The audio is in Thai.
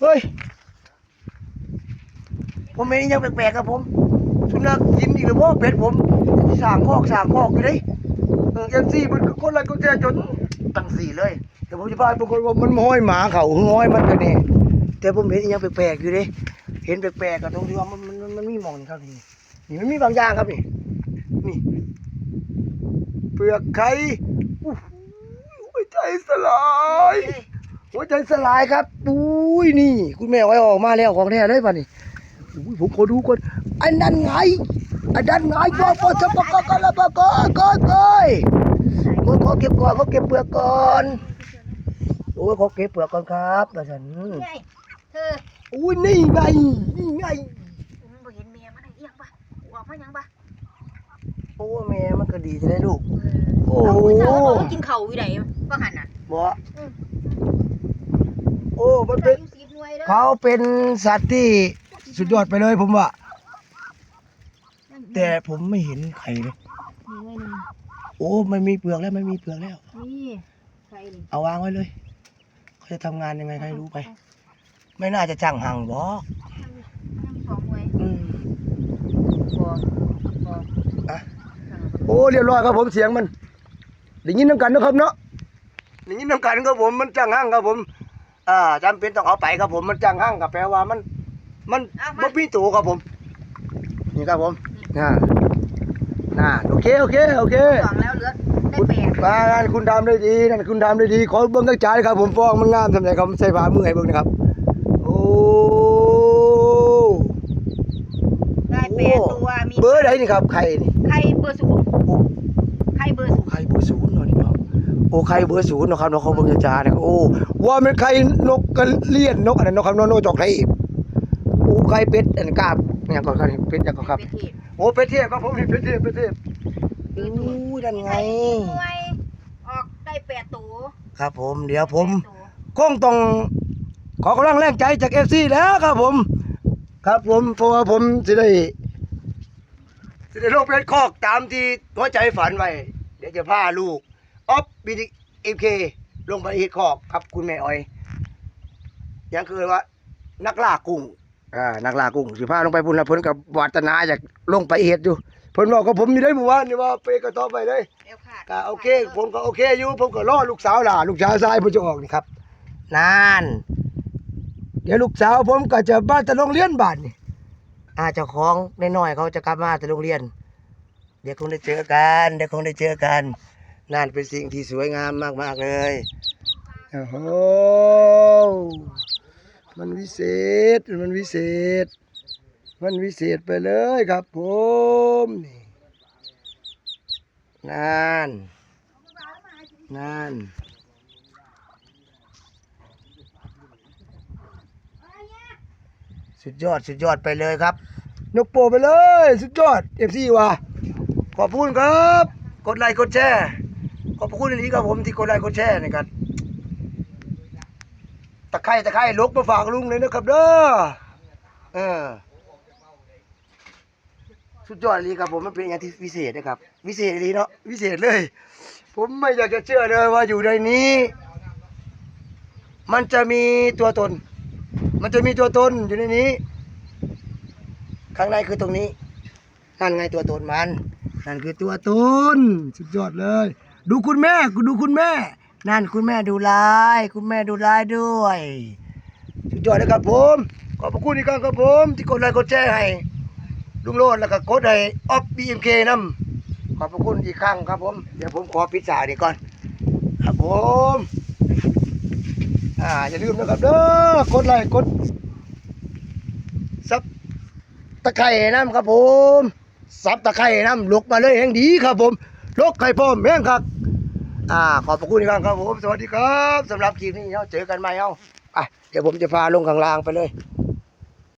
เฮ้ย ผมเห็นยังแปลกๆครับผมสุนัขกินอีกหรือว่าเป็ดผมสร้างคอกสร้างคอกอยู่เลยเออเอ็มซีมันก็คนละก็แจจนตั้งสี่เลย เดี๋ยวผมจะพาบางคนว่ามันห้อยหมาเขาห้อยมันกันเนี่ยแต่ผมเห็นอีกยังแปลกๆอยู่เลยเห็นแปลกๆกับตรงที่ว่ามันมันมันมีหมองนี่ครับนี่นี่มันมีบางอย่างครับนี่นี่เปลือกไข่อู้หูหัวใจสลายหัวใจสลายครับ อุ้ยนี่ คุณแม่ไว้ออกมาแล้วของแท้เลยป่ะนี่อผมขอดูก่อนอันนั้นไงอันนั้นไงก็ก็จะปะก็ก็ละปะก็ก็ก็ขอขอเก็บก่อนขอเก็บเปลือกก่อนโอ้ยขอเก็บเปลือกก่อนครับนะฉันเธออุ้ยนี่ไงนี่ไงมันบ่เห็นเมียมันเอียงปะออกมายังปะโอ้แม่มันก็ดีจะได้ลูกโอ้โหเขาบอกว่ากินเข่าวอยู่ไหนก็หันน่ะบ่ โอ้มันเป็นอายุสิบหน่วยเด้อเขาเป็นสัตว์ที่สุดยอดไปเลยผมว่า แต่ผมไม่เห็นไข่เลยนี่ไว้หนึ่งโอ้ไม่มีเปลือกแล้วไม่มีเปลือกแล้ว นี่ใครนี่เอาวางไว้เลย เขาจะทำงานยังไงใครรู้ไป ไม่น่าจะจ้างหังบอกทั้งสองหน่วยอืมบ่บ่อะโอ้เรียบร้อยครับผมเสียงมันได้ยินน้ำกันนะครับเนาะได้ยินน้ำกันครับผมมันจ้างหังครับผม อ่าจำเป็นต้องเอาไปครับผมมันจ้างหังกับแปลว่ามัน มันบ่มีตัวครับผม นี่ครับผมน่าน่าโอเคโอเคโอเค สองแล้วเหลือได้คุณแปดมางานคุณทำได้ดีนั่นคุณทำได้ดี ขอเบิ้งกระจายครับ ผมฟ้องมันงามทำไงครับใส่ผ้ามือให้เบิ้งนะครับโอ้ได้แปดตัวมีเบอร์ไหนนี่ครับไข่นี่ไข่เบอร์ศูนย์โอ้ไข่เบอร์ศูนย์ไข่เบอร์ศูนย์เนาะนี่เนาะ โอ้ไข่เบอร์ศูนย์เนาะครับเนาะเขาเบิ้งกระจายนะครับโอ้ว่ามันไข่นกกระเลียนนกอะไรเนาะครับเนาะนกจอกไข่โอ้ไข่เป็ดอันกาบเนี่ยก่อนครับเป็ดเนี่ยก่อนครับเป็นเทพโอ้เป็ดเทพครับผมนี่เป็ดเทพเป็ดเทพโอ้ยนั่นไงไข่สิบหน่วยออกได้แปดตัวครับผมเดี๋ยวผมแปดตัวคงต้องขอกำลังแรงใจจากเอฟซีแล้วครับผม ครับผมเพราะว่าผมจะได้จะได้ลงเพชรคอกตามที่หัวใจฝันไว้เดี๋ยวจะพาลูก ออฟบีดีเอเคลงไปเฮ็ดคอกครับคุณแม่อ้อยยังคือว่า นักล่ากุ้งอ่านักล่ากุ้งสิพาลงไปพุ่นละเพิ่นกับวัฒนาอยากลงไปเฮ็ดอยู่เพิ่นบอกกับผมนี่ได้เมื่อวานนี่ว่าไปก็ต่อไปเลยเอวขาดก็โอเค ผมก็โอเคอยู่ผมก็รอลูกสาวหล่ะลูกสาวชายผมจะออกนี่ครับนานเดี๋ยวลูกสาวผมก็จะบ้านจะโรงเรียนบ้านนี่อาเจ้าของน้อยๆเขาจะกลับมาจะโรงเรียน เดี๋ยวคงได้เจอกันเดี๋ยวคงได้เจอกัน นั่นเป็นสิ่งที่สวยงามมาก ๆ เลยโอ้โหมันวิเศษ มันวิเศษ มันวิเศษไปเลยครับผมนี่นั่นนั่นสุดยอดสุดยอดไปเลยครับ นกโปไปเลย สุดยอดเอฟซีว่ะขอบคุณครับ กดไลค์กดแชร์ ขอบคุณอีกครับผมที่กดไลค์กดแชร์นะครับตะไคร้ตะไคร้ลกมาฝากลุงเลยนะครับเด้อเออสุดยอดเลยครับผมมันเป็นอย่างที่วิเศษนะครับ วิเศษเลยเนาะวิเศษเลย ผมไม่อยากจะเชื่อเลยว่าอยู่ในนี้ มันจะมีตัวตน มันจะมีตัวตนอยู่ในนี้ ข้างในคือตรงนี้นั่นไงตัวตนมันนั่นคือตัวตนสุดยอดเลย ดูคุณแม่คุณดูคุณแม่ นั่นคุณแม่ดูลาย คุณแม่ดูลายด้วยสุดยอดเลยครับผม ขอบพระคุณอีกครั้งครับผมที่กดไลค์กดแชร์ให้ลุงโลดแล้วก็กดให้ออฟบีเอ็มเคนำขอบพระคุณอีกครั้งครับผม เดี๋ยวผมขอพิซซ่าดีก่อน ครับผมอ่าอย่าลืมนะครับเด้อกดไลค์กดซับตะไคร่น้ำครับผมซับตะไคร่น้ำลุกมาเลยแห่งดีครับผมลกไข่พร้อมแม่งครับ อ่าขอบพระคุณอีกครั้งครับผมสวัสดีครับสำหรับคลิปนี้เนาเจอกันใหม่เอาอะเดี๋ยวผมจะพาลงข้างล่างไปเลย